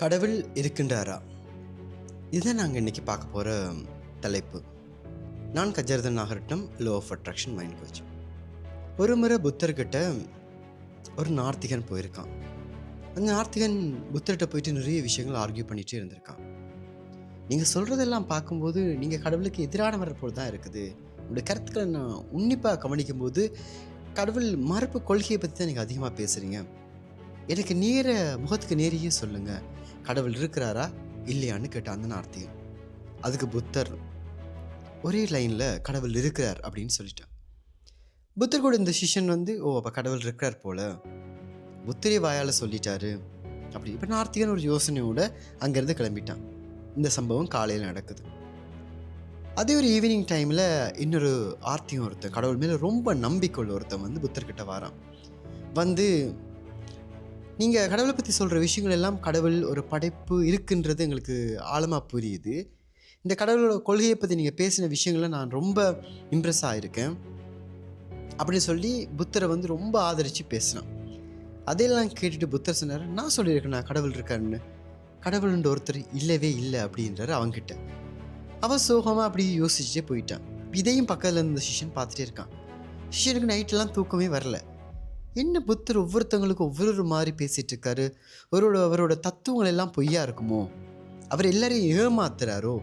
கடவுள் இருக்கின்றாரா? இதுதான் நாங்கள் இன்றைக்கி பார்க்க போகிற தலைப்பு. நான் கஜர்தன் Nagaratnam law of attraction mind coach ஒரு முறை புத்தர்கிட்ட ஒரு நார்த்திகன் போயிருக்கான். அந்த நார்த்திகன் புத்தர்கிட்ட போயிட்டு நிறைய விஷயங்கள் ஆர்கியூ பண்ணிகிட்டே இருந்திருக்கான். நீங்கள் சொல்கிறதெல்லாம் பார்க்கும்போது நீங்கள் கடவுளுக்கு எதிரான வரப்போல் தான் இருக்குது. உங்களுடைய கருத்துக்களை நான் உன்னிப்பாக கவனிக்கும்போது கடவுள் மறுப்பு கொள்கையை பற்றி தான் நீங்கள் அதிகமாக பேசுகிறீங்க எனக்கு நேர முகத்துக்கு நேரையே சொல்லுங்கள் கடவுள் இருக்கிறாரா? இல்லையான்னு கேட்டான் அந்த நார்த்திகன் அதுக்கு புத்தர் ஒரே லைனில் கடவுள் இருக்கிறார் அப்படின்னு சொல்லிட்டான் புத்தர் கூட இந்த சிஷன் வந்து ஓ அப்போ கடவுள் இருக்கிறார் போல. புத்தரே வாயால் சொல்லிட்டாரு. அப்படி இப்போ நார்த்திகன் ஒரு யோசனையோட அங்கேருந்து கிளம்பிட்டான். இந்த சம்பவம் காலையில் நடக்குது. அதே ஒரு ஈவினிங் டைமில் இன்னொரு ஆர்த்தியும் ஒருத்தன் கடவுள் மேலே ரொம்ப நம்பிக்கை உள்ள ஒருத்தன் வந்து புத்தர்கிட்ட வரான். வந்து நீங்கள் கடவுளை பற்றி சொல்கிற விஷயங்கள் எல்லாம் கடவுள் ஒரு படைப்பு இருக்குன்றது எங்களுக்கு ஆழமாக புரியுது. இந்த கடவுளோட கொள்கையை பற்றி நீங்கள் பேசின விஷயங்களை நான் ரொம்ப இம்ப்ரெஸ் ஆகிருக்கேன் அப்படின்னு சொல்லி புத்தரை வந்து ரொம்ப ஆதரித்து பேசினான். அதையெல்லாம் கேட்டுட்டு புத்தர் சொன்னார் நான் சொல்லியிருக்கேன் நான் கடவுள் இருக்காருன்னு. கடவுள்ன்ற ஒருத்தர் இல்லவே இல்லை அப்படின்றாரு அவங்கிட்ட அவன் சோகமாக அப்படி யோசிச்சுட்டே போயிட்டான். இதையும் பக்கத்தில் இருந்த சிஷன் பார்த்துட்டே இருக்கான். சிஷனுக்கு நைட்டெல்லாம் தூக்கமே வரல. என்ன புத்தர் ஒவ்வொருத்தவங்களுக்கும் ஒவ்வொரு மாதிரி பேசிகிட்டு இருக்காரு அவரோட அவரோட தத்துவங்கள் எல்லாம் பொய்யா இருக்குமோ? அவர் எல்லாரையும் ஏமாத்துறாரோ?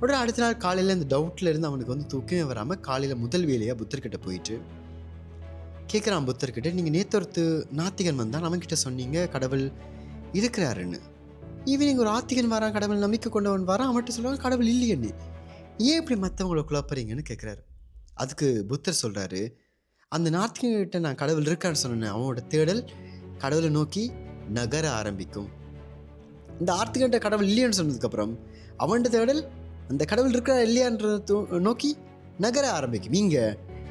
உடனே அடுத்த நாள் காலையில் இந்த டவுட்டில் இருந்து அவனுக்கு வந்து தூக்கமே வராமல் காலையில் முதல் வேலையாக புத்தர்கிட்ட போயிட்டு கேட்குறான் புத்தர்கிட்ட நீங்கள் நேத்தொருத்து நாத்திகன் வந்தான் அவன்கிட்ட சொன்னீங்க கடவுள் இருக்கிறாருன்னு. ஈவினிங் ஒரு ஆத்திகன் வரான் கடவுள் நம்பிக்கை கொண்டவன் வரான் அவன்கிட்ட சொல்லுவாங்க கடவுள் இல்லையன்னு ஏன் இப்படி மற்றவங்களை குழப்பறீங்கன்னு கேட்குறாரு அதுக்கு புத்தர் சொல்கிறாரு அந்த நாத்திகிட்ட நான் கடவுள் இருக்கான்னு சொன்னேன் அவனோட தேடல் கடவுளை நோக்கி நகர ஆரம்பிக்கும். இந்த ஆர்த்திகிட்ட கடவுள் இல்லையான்னு சொன்னதுக்கப்புறம் அவன்கிட்ட தேடல் அந்த கடவுள் இருக்கிறா இல்லையான்றத நோக்கி நகர ஆரம்பிக்கும். இங்கே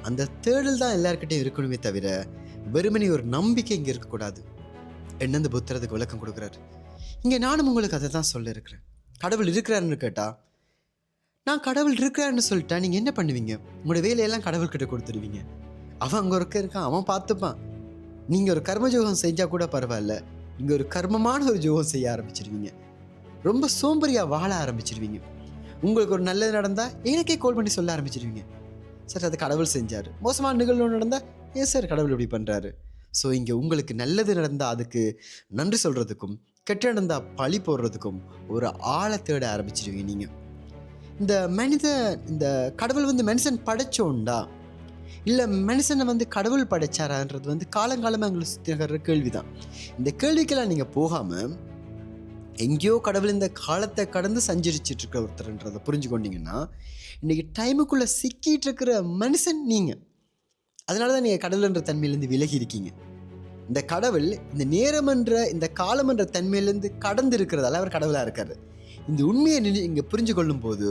அந்த தேடல் தான் எல்லாருக்கிட்டையும் இருக்கணுமே தவிர வெறுமனே ஒரு நம்பிக்கை இங்கே இருக்கக்கூடாது. என்ன இந்த புத்தர் அதுக்கு விளக்கம் கொடுக்குறாரு. இங்கே நானும் உங்களுக்கு அதை தான் சொல்ல இருக்கிறேன். கடவுள் இருக்கிறாருன்னு கேட்டால் நான் கடவுள் இருக்கிறாருன்னு சொல்லிட்டேன் நீங்கள் என்ன பண்ணுவீங்க? உங்களோட வேலையெல்லாம் கடவுள்கிட்ட கொடுத்துருவீங்க. அவன் அங்கே இருக்க இருக்கான் அவன் பார்த்துப்பான். நீங்கள் ஒரு கர்ம ஜோகம் செஞ்சால் கூட பரவாயில்ல. இங்கே ஒரு கர்மமான ஒரு ஜோகம் செய்ய ஆரம்பிச்சிருவீங்க. ரொம்ப சோம்பரியாக வாழ ஆரம்பிச்சிருவீங்க. உங்களுக்கு ஒரு நல்லது நடந்தால் எனக்கே கால் பண்ணி சொல்ல ஆரம்பிச்சிருவீங்க. சார் அது கடவுள் செஞ்சார். மோசமான நிகழ்வு நடந்தால் ஏன் சார் கடவுள் இப்படி பண்ணுறாரு ஸோ இங்கே உங்களுக்கு நல்லது நடந்தால் அதுக்கு நன்றி சொல்கிறதுக்கும் கெட்ட நடந்தால் பழி போடுறதுக்கும் ஒரு ஆழை தேட ஆரம்பிச்சிருவீங்க நீங்கள் இந்த மனித இந்த கடவுள் வந்து மனுஷன் படைச்சோண்டா இல்லை மனுஷனை வந்து கடவுள் படைச்சாரான்றது வந்து காலங்காலமாக எங்களுக்கு சுற்றி நகர்ற கேள்வி தான் இந்த கேள்விக்கெல்லாம் நீங்கள் போகாமல் எங்கேயோ கடவுள் இந்த காலத்தை கடந்து சஞ்சரிச்சிட்டு இருக்க ஒருத்தர்ன்றதை புரிஞ்சு கொண்டீங்கன்னா இன்றைக்கி டைமுக்குள்ளே சிக்கிட்டு இருக்கிற மனுஷன் நீங்கள் அதனால தான் நீங்கள் கடவுள்ன்ற தன்மையிலேருந்து விலகி இருக்கீங்க. இந்த கடவுள் இந்த நேரமன்ற இந்த காலமன்ற தன்மையிலேருந்து கடந்து இருக்கிறதால அவர் கடவுளாக இருக்கார். இந்த உண்மையை நினை இங்கே புரிஞ்சு கொள்ளும் போது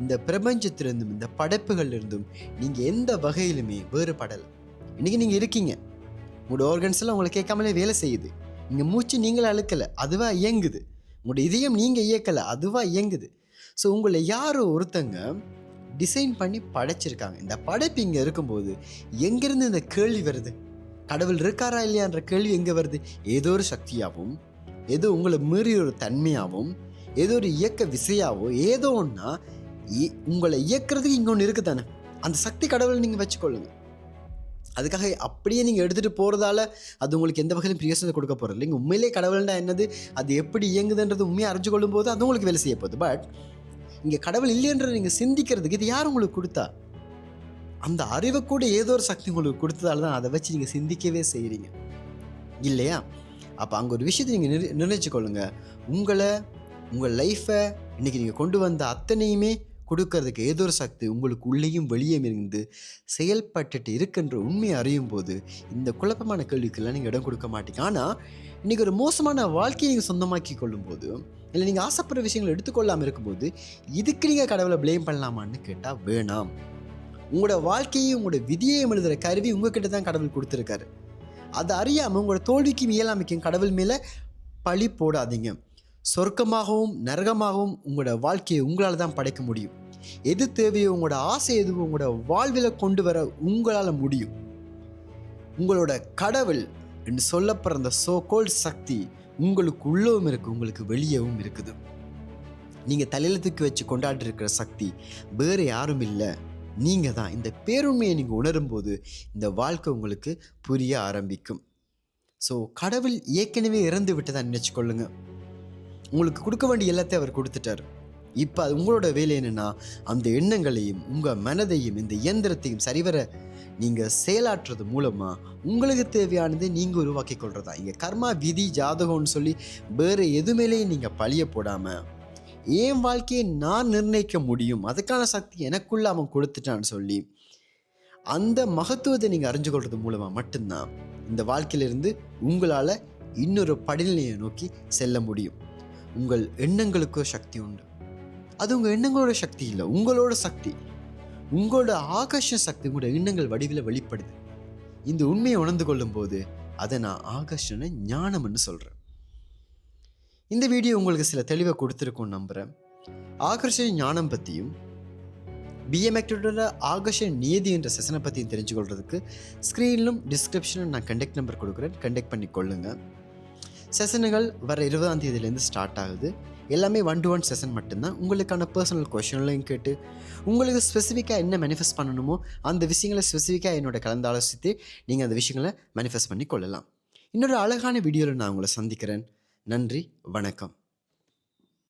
இந்த பிரபஞ்சத்திலிருந்தும் இந்த படைப்புகள்லேருந்தும் நீங்கள் எந்த வகையிலுமே வேறுபடலை. இன்றைக்கி நீங்கள் இருக்கீங்க. உங்களோட ஆர்கன்ஸ் எல்லாம் உங்களை கேட்காமலே வேலை செய்யுது. நீங்கள் மூச்சு நீங்களே அழுக்கலை அதுவாக இயங்குது. உங்களோட இதயம் நீங்கள் இயக்கலை அதுவாக இயங்குது. ஸோ உங்களை யாரோ ஒருத்தங்க டிசைன் பண்ணி படைச்சிருக்காங்க. இந்த படைப்பு இங்கே இருக்கும்போது எங்கேருந்து இந்த கேள்வி வருது? கடவுள் இருக்காரா இல்லையான்ற கேள்வி எங்கே வருது? ஏதோ ஒரு சக்தியாகவும் ஏதோ உங்களை மீறிய ஒரு தன்மையாகவும் ஏதோ ஒரு இயக்க விசையாவோ ஏதோ ஒன்றா உங்களை இயக்கிறதுக்கு இங்கே ஒன்று இருக்குது தானே அந்த சக்தி கடவுளை நீங்கள் வச்சுக்கொள்ளுங்க. அதுக்காக அப்படியே நீங்கள் எடுத்துகிட்டு போகிறதால அது உங்களுக்கு எந்த வகையிலும் பிரியோசனத்தை கொடுக்க போகிறது இல்லைங்க. உண்மையிலே கடவுள்னா என்னது? அது எப்படி இயங்குதுன்றது உண்மையை அறிஞ்சு கொள்ளும் போது அது உங்களுக்கு வேலை செய்ய போகுது. பட் இங்கே கடவுள் இல்லைன்றதை நீங்கள் சிந்திக்கிறதுக்கு இது யார் உங்களுக்கு கொடுத்தா? அந்த அறிவை கூட ஏதோ ஒரு சக்தி உங்களுக்கு கொடுத்ததால தான் அதை வச்சு நீங்கள் சிந்திக்கவே செய்கிறீங்க இல்லையா? அப்போ அங்கே ஒரு விஷயத்தை நீங்கள் நிர் நிர்ணயிச்சுக்கொள்ளுங்க. உங்களை உங்கள் லைஃப்பை இன்றைக்கி நீங்கள் கொண்டு வந்த அத்தனையுமே கொடுக்கறதுக்கு ஏதோ ஒரு சக்தி உங்களுக்கு உள்ளேயும் வெளியும் இருந்து செயல்பட்டுட்டு இருக்கின்ற உண்மையை அறியும் போது இந்த குழப்பமான கேள்விக்கெல்லாம் நீங்கள் இடம் கொடுக்க மாட்டீங்க. ஆனால் இன்றைக்கி ஒரு மோசமான வாழ்க்கையை நீங்கள் சொந்தமாக்கி கொள்ளும்போது இல்லை நீங்கள் ஆசைப்படுற விஷயங்களை எடுத்துக்கொள்ளாமல் இருக்கும்போது இதுக்கு நீங்கள் கடவுளை ப்ளேம் பண்ணலாமான்னு கேட்டால் வேணாம். உங்களோட வாழ்க்கையும் உங்களோட விதியையும் எழுதுகிற கருவி உங்ககிட்ட தான் கடவுள் கொடுத்துருக்காரு. அதை அறியாமல் உங்களோட தோல்விக்கும் இயலாமைக்கும் கடவுள் மேலே பழி போடாதீங்க. சொர்க்கமாகவும் நரகமாகவும் உங்களோட வாழ்க்கையை உங்களால் தான் படைக்க முடியும். எது தேவையோ உங்களோட ஆசை எதுவும் உங்களோட வாழ்வில் கொண்டு வர உங்களால் முடியும். உங்களோட கடவுள் என்று சொல்லப்படுற அந்த சோ கோல்ட் சக்தி உங்களுக்கு உள்ளவும் இருக்குது உங்களுக்கு வெளியவும் இருக்குது. நீங்கள் தலையில தூக்கி வச்சு கொண்டாடி இருக்கிற சக்தி வேறு யாரும் இல்லை. நீங்கள் தான் இந்த பேருண்மையை நீங்கள் உணரும்போது இந்த வாழ்க்கை உங்களுக்கு புரிய ஆரம்பிக்கும். ஸோ கடவுள் ஏற்கனவே இறந்து விட்டதா நினச்சிக்கொள்ளுங்க உங்களுக்கு கொடுக்க வேண்டிய எல்லாத்தையும் அவர் கொடுத்துட்டார். இப்போ அது உங்களோட வேலை என்னென்னா அந்த எண்ணங்களையும் உங்கள் மனதையும் இந்த இயந்திரத்தையும் சரிவர நீங்கள் செயலாற்றுறது மூலமாக உங்களுக்கு தேவையானதை நீங்கள் உருவாக்கி கொள்றதா? இங்கே கர்மா விதி ஜாதகம்னு சொல்லி வேறு எதுமேலேயும் நீங்கள் பழிய போடாமல் என் வாழ்க்கையை நான் நிர்ணயிக்க முடியும். அதுக்கான சக்தி எனக்குள்ள அவன் கொடுத்துட்டான்னு சொல்லி அந்த மகத்துவத்தை நீங்கள் அறிஞ்சு கொள்றது மூலமாக மட்டும்தான் இந்த வாழ்க்கையிலிருந்து உங்களால் இன்னொரு படிநிலையை நோக்கி செல்ல முடியும். உங்கள் எண்ணங்களுக்கோ சக்தி உண்டு. அது உங்கள் எண்ணங்களோட சக்தி இல்லை உங்களோட சக்தி. உங்களோட ஆகர்ஷ சக்தி உங்களோட எண்ணங்கள் வடிவில் வெளிப்படுது. இந்த உண்மையை உணர்ந்து கொள்ளும்போது அதை நான் ஆகர்ஷண ஞானம்னு சொல்கிறேன் இந்த வீடியோ உங்களுக்கு சில தெளிவை கொடுத்துருக்கும்னு நம்புகிறேன் ஆகர்ஷ ஞானம் பற்றியும் பிஎம்எக்டோட ஆகர்ஷ நியதி என்ற செஷனை பற்றியும் தெரிஞ்சுக்கொள்கிறதுக்கு ஸ்க்ரீனிலும் டிஸ்கிரிப்ஷனும் நான் கண்டெக்ட் நம்பர் கொடுக்குறேன். கண்டெக்ட் பண்ணி கொள்ளுங்கள் செஷனுகள் வர இருபதாம் தேதியிலேருந்து ஸ்டார்ட் ஆகுது. எல்லாமே ஒன் டு ஒன் செஷன் மட்டும்தான். உங்களுக்கான பர்சனல் கொஷன்லையும் கேட்டு உங்களுக்கு ஸ்பெசிஃபிக்காக என்ன மேனிஃபெஸ்ட் பண்ணணுமோ அந்த விஷயங்களை ஸ்பெசிஃபிக்காக என்னோட கலந்து ஆலோசித்து நீங்கள் அந்த விஷயங்களை மேனிஃபெஸ்ட் பண்ணி கொள்ளலாம். இன்னொரு அழகான வீடியோவில் நான் உங்களை சந்திக்கிறேன். நன்றி வணக்கம்.